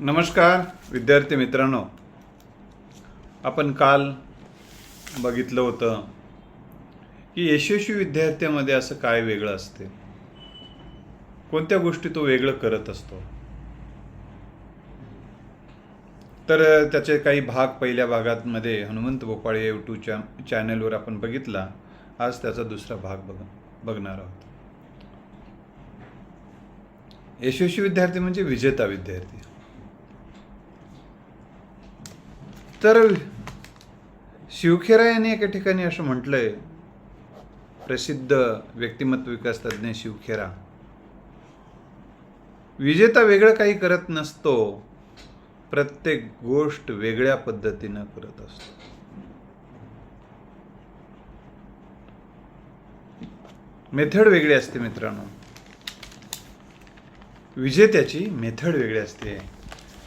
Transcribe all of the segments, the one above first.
नमस्कार विद्यार्थी मित्रांनो. आपण काल बघितलं होतं की यशस्वी विद्यार्थ्यामध्ये असं काय वेगळं असते? कोणत्या गोष्टी तो वेगळं करत असतो? तर त्याचे काही भाग पहिल्या भागामध्ये हनुमंत भोपाळे यूट्यूब चॅ चॅनलवर आपण बघितला. आज त्याचा दुसरा भाग बघ बघणार आहोत. यशस्वी विद्यार्थी म्हणजे विजेता विद्यार्थी. तर शिवखेरा यांनी एका ठिकाणी असं म्हटलंय प्रसिद्ध व्यक्तिमत्व विकास तज्ज्ञ शिवखेरा विजेता वेगळं काही करत नसतो प्रत्येक गोष्ट वेगळ्या पद्धतीनं करत असतो. मेथड वेगळी असते मित्रांनो. विजेत्याची मेथड वेगळी असते.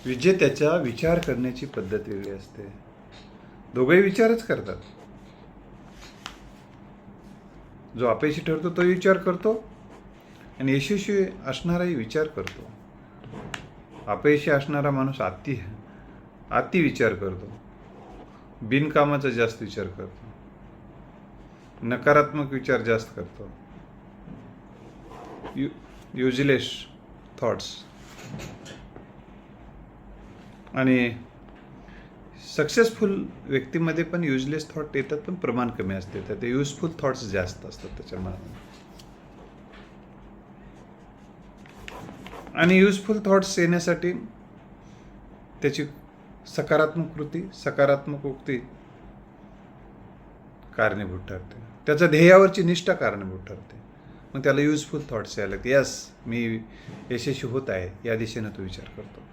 विजेत्याचा विचार करण्याची पद्धत वेगळी असते. दोघंही विचारच करतात. जो अपयशी ठरतो तो विचार करतो आणि यशस्वी असणाराही विचार करतो. अपयशी असणारा माणूस अति अति विचार करतो. बिनकामाचा जास्त विचार करतो. नकारात्मक विचार जास्त करतो. यु युजलेस थॉट्स आणि सक्सेसफुल व्यक्तीमध्ये पण युजलेस थॉट येतात पण प्रमाण कमी असते. तर ते युजफुल थॉट्स जास्त असतात त्याच्या मनात आणि युजफुल थॉट्स येण्यासाठी त्याची सकारात्मक कृती सकारात्मक उक्ती कारणीभूत ठरते. त्याच्या ध्येयावरची निष्ठा कारणीभूत ठरते. मग त्याला युजफुल थॉट्स यायला लागते. यस मी यशस्वी होत आहे या दिशेनं तो विचार करतो.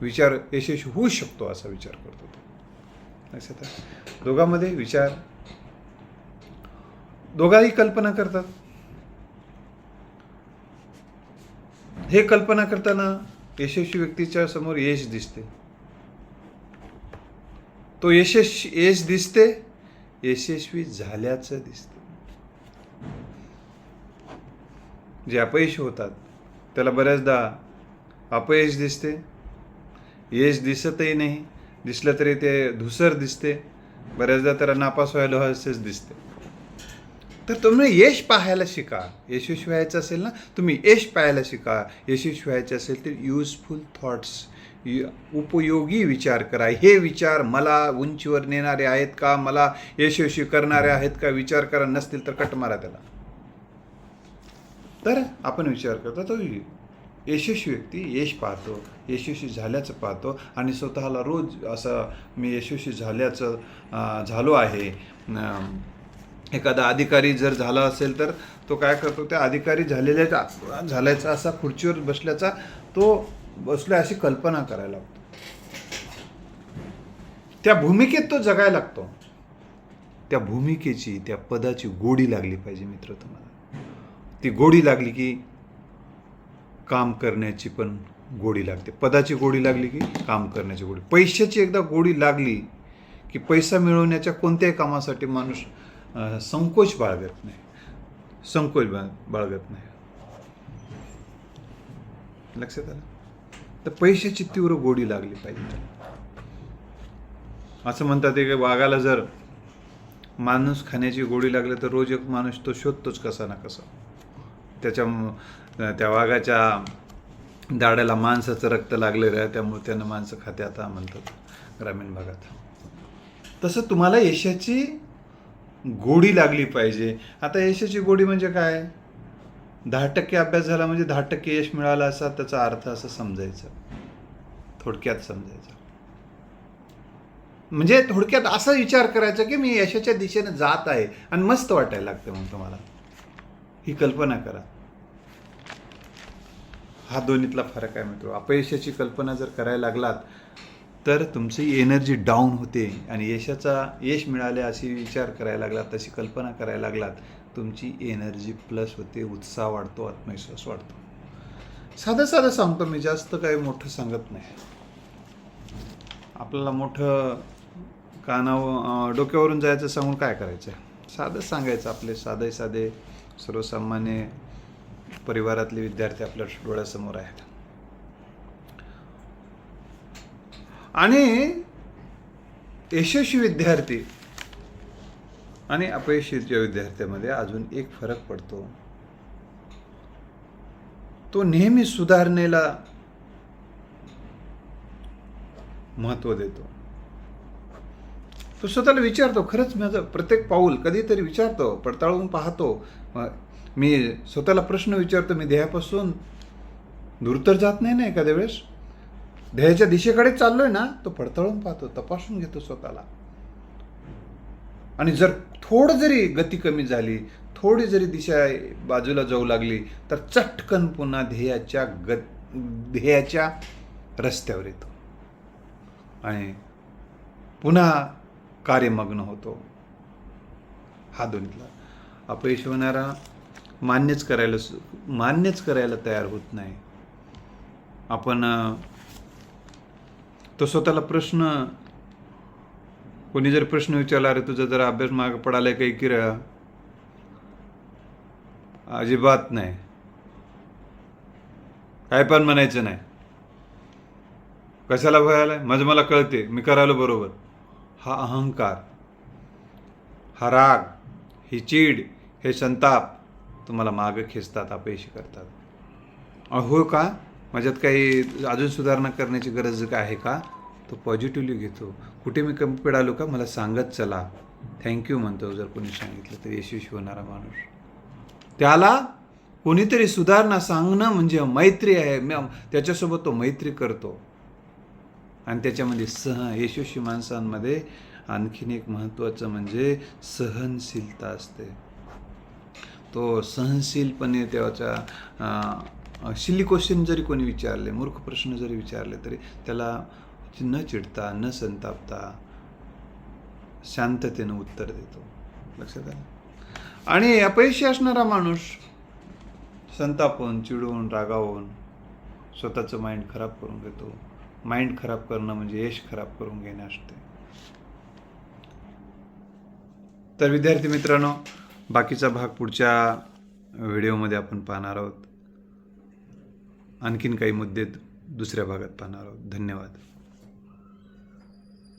विचार यशस्वी होऊ शकतो असा विचार करतो तो. लक्षात आहे दोघांमध्ये विचार दोघाही कल्पना करतात. हे कल्पना करताना यशस्वी व्यक्तीच्या समोर यश दिसते. तो यशस् यश दिसते यशस्वी झाल्याचं दिसते. जे अपयश होतात त्याला बऱ्याचदा अपयश दिसते यश दिसतही नाही. दिसलं तरी ते धुसर दिसते. बऱ्याचदा त्याला नापास व्हायला असेच दिसते. तर तुम्ही यश पाहायला शिका. यशस्वी व्हायचं असेल ना तुम्ही यश पाहायला शिका. यशस्वी व्हायचं असेल तर युजफुल थॉट्स उपयोगी विचार करा. हे विचार मला उंचीवर नेणारे आहेत का? मला यशस्वी करणारे आहेत का? विचार करा नसतील तर कट मारा त्याला. तर आपण विचार करतो तो यशस्वी व्यक्ती यश पाहतो यशस्वी झाल्याचं पाहतो आणि स्वतःला रोज असं मी यशस्वी झाल्याचं झालो आहे. एखादा अधिकारी जर झाला असेल तर तो काय करतो? त्या अधिकारी झालेल्या झाल्याचा असा खुर्चीवर बसल्याचा तो बसला अशी कल्पना करायला लागतो. त्या भूमिकेत तो जगायला लागतो. त्या भूमिकेची त्या पदाची गोडी लागली पाहिजे मित्र तुम्हाला. ती गोडी लागली की काम करण्याची पण गोडी लागते. पदाची गोडी लागली की काम करण्याची गोडी. पैशाची एकदा गोडी लागली की पैसा मिळवण्याच्या कोणत्याही कामासाठी माणूस संकोच बाळगत नाही. संकोच बाळ बाळगत नाही. लक्षात आलं? तर पैशाची तीव्र गोडी लागली पाहिजे. असं म्हणतात की वाघाला जर माणूस खाण्याची गोडी लागली तर रोज एक माणूस तो शोधतोच कसा ना कसा. त्याच्या त्या वाघाच्या दाड्याला माणसाचं रक्त लागलेलं आहे त्यामुळे त्यानं माणसं खाते आता म्हणतात ग्रामीण भागात. तसं तुम्हाला यशाची गोडी लागली पाहिजे. आता यशाची गोडी म्हणजे काय? दहा टक्के अभ्यास झाला म्हणजे दहा टक्के यश मिळालं असा त्याचा अर्थ असं समजायचं. थोडक्यात समजायचं. म्हणजे थोडक्यात असा विचार करायचा की मी यशाच्या दिशेने जात आहे आणि मस्त वाटायला लागतं मग तुम्हाला. ही कल्पना करा. हा दोन्हीतला फरक आहे मित्र. अपयशाची कल्पना जर करायला लागलात तर तुमची एनर्जी डाऊन होते आणि यशाचा यश मिळाले अशी विचार करायला लागलात तशी कल्पना करायला लागलात तुमची एनर्जी प्लस होते उत्साह वाढतो आत्मविश्वास वाढतो. साधं साधं सांगतो मी जास्त काही मोठं सांगत नाही. आपल्याला मोठं कानावर डोक्यावरून जायचं सांगून काय करायचं साधं सांगायचं आपले साधे साधे सर्वसामान्य परिवारातले विद्यार्थी आपल्या डोळ्यासमोर आहेत. आणि यशस्वी विद्यार्थी आणि अपयशीच्या विद्यार्थ्यामध्ये अजून एक फरक पडतो. तो नेहमी सुधारणेला महत्त्व देतो. तो स्वतःला विचारतो खरंच माझं प्रत्येक पाऊल कधीतरी विचारतो पडताळून पाहतो. मी स्वतःला प्रश्न विचारतो मी ध्येयापासून दूर तर जात नाही ना एखाद्या वेळेस. ध्येयाच्या दिशेकडे चाललोय ना तो पडताळून पाहतो तपासून घेतो स्वतःला. आणि जर थोडं जरी गती कमी झाली थोडी जरी दिशा बाजूला जाऊ लागली तर चटकन पुन्हा ध्येयाच्या ग ध्येयाच्या रस्त्यावर येतो. आणि पुन्हा कार्यमग्न होतो. हा दोन्हीतला. अपयश होणारा मान्यच करायला मान्यच करायला तयार होत नाही. आपण तो स्वतःला प्रश्न कोणी जर प्रश्न विचारला अरे तुझा जरा अभ्यास माग पडालाय काही की अजिबात नाही. काय पण म्हणायचं नाही. कशाला भय आलाय? माझं मला कळते. मी करायला बरोबर. हा अहंकार हा राग ही चीड हे संताप तुम्हाला मागं खेचतात अपयशी करतात. हो का? माझ्यात काही अजून सुधारणा करण्याची गरज काय आहे का? तो पॉझिटिव्हली घेतो. कुठे मी कमी पडालो का? मला सांगत चला. थँक्यू म्हणतो जर कोणी सांगितलं तर यशस्वी होणारा माणूस. त्याला कोणीतरी सुधारणा सांगणं म्हणजे मैत्री आहे. त्याच्यासोबत तो मैत्री करतो. आणि त्याच्यामध्ये सह यशस्वी माणसांमध्ये आणखीन एक महत्त्वाचं म्हणजे सहनशीलता असते. तो सहनशीलपणे त्याच्या शिल्ली क्वेश्चन जरी कोणी विचारले मूर्ख प्रश्न जरी विचारले तरी त्याला न चिडता न संतापता शांततेनं उत्तर देतो. लक्षात आलं? आणि अपयशी असणारा माणूस संतापून चिडून रागावून स्वतःचं माइंड खराब करून घेतो. माइंड खराब करणं म्हणजे यश खराब करून घेणे असते. तर विद्यार्थी मित्रांनो बाकीचा भाग पुढच्या व्हिडिओमध्ये आपण पाहणार आहोत. आणखीन काही मुद्दे दुसऱ्या भागात पाहणार आहोत. धन्यवाद.